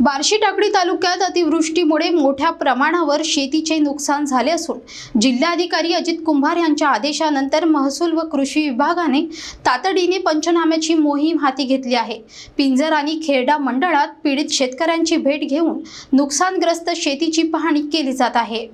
बार्शी टाकडी तालुक्यात अतिवृष्टीमुळे मोठ्या प्रमाणावर शेतीचे नुकसान झाले असून जिल्हाधिकारी अजित कुंभार यांच्या आदेशानंतर महसूल व कृषी विभागाने तातडीने पंचनाम्याची मोहीम हाती घेतली आहे. पिंजर आणि खेरडा मंडळात पीडित शेतकऱ्यांची भेट घेऊन नुकसानग्रस्त शेतीची पाहणी केली जात आहे.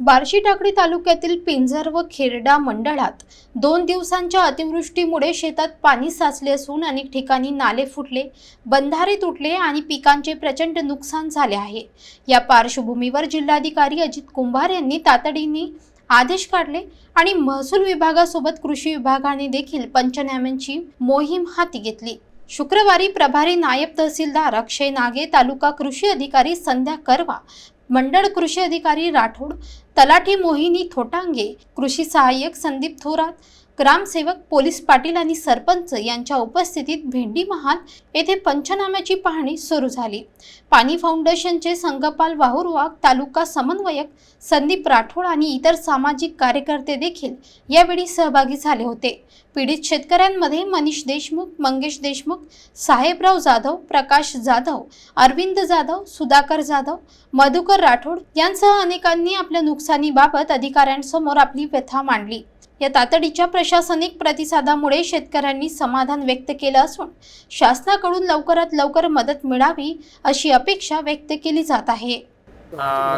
बार्शी टाकडी तालुक्यातील पिंजर व खेरडा मंडळात दोन दिवसांच्या अतिवृष्टीमुळे शेतात पाणी साचले असून अनेक ठिकाणी नाले फुटले बंधारे तुटले आणि पिकांचे प्रचंड नुकसान झाले आहे. या पार्श्वभूमीवर जिल्हाधिकारी अजित कुंभार यांनी तातडीने आदेश काढले आणि महसूल विभागासोबत कृषी विभागाने देखील पंचनाम्यांची मोहीम हाती घेतली. शुक्रवारी प्रभारी नायब तहसीलदार अक्षय नागे तालुका कृषी अधिकारी संध्या करवा मंडळ कृषी अधिकारी राठोड तलाठी मोहिनी थोटांगे कृषी सहाय्यक संदीप थोरात ग्रामसेवक पोलीस पाटील आणि सरपंच यांच्या उपस्थितीत भेंडी महाल येथे पंचनाम्याची पाहणी सुरू झाली. पाणी फाउंडेशनचे संगपाल वाहुरवाग तालुका समन्वयक संदीप राठोड आणि इतर सामाजिक कार्यकर्ते देखील यावेळी सहभागी झाले होते. पीडित शेतकऱ्यांमध्ये मनीष देशमुख मंगेश देशमुख साहेबराव जाधव प्रकाश जाधव अरविंद जाधव सुधाकर जाधव मधुकर राठोड यांसह अनेकांनी आपल्या नुकसानीबाबत अधिकाऱ्यांसमोर आपली व्यथा मांडली. या तातडीच्या प्रशासनिक प्रतिसादामुळे शेतकऱ्यांनी समाधान व्यक्त केलं असून शासनाकडून लवकरात लवकर मदत मिळावी अशी अपेक्षा व्यक्त केली जात आहे.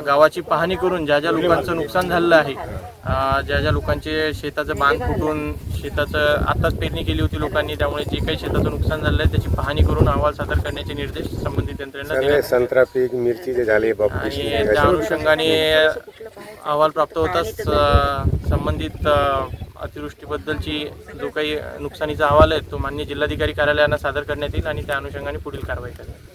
गावाची पाहणी करून ज्या ज्या लोकांचं नुकसान झालेलं आहे ज्या ज्या लोकांचे शेताचं बांध फुटून शेताचं आताच पेरणी केली होती लोकांनी त्यामुळे जे काही शेताचं नुकसान झालेलं आहे त्याची पाहणी करून अहवाल सादर करण्याचे निर्देश संबंधित यंत्रणेला सगळे दिले. संत्रा पीक मिरचीचे झाले आणि त्या अनुषंगाने अहवाल प्राप्त होताच संबंधित अतिवृष्टीबद्दलची जो काही नुकसानीचा अहवाल आहे तो मान्य जिल्हाधिकारी कार्यालयांना सादर करण्यात येईल आणि त्या अनुषंगाने पुढील कारवाई करेल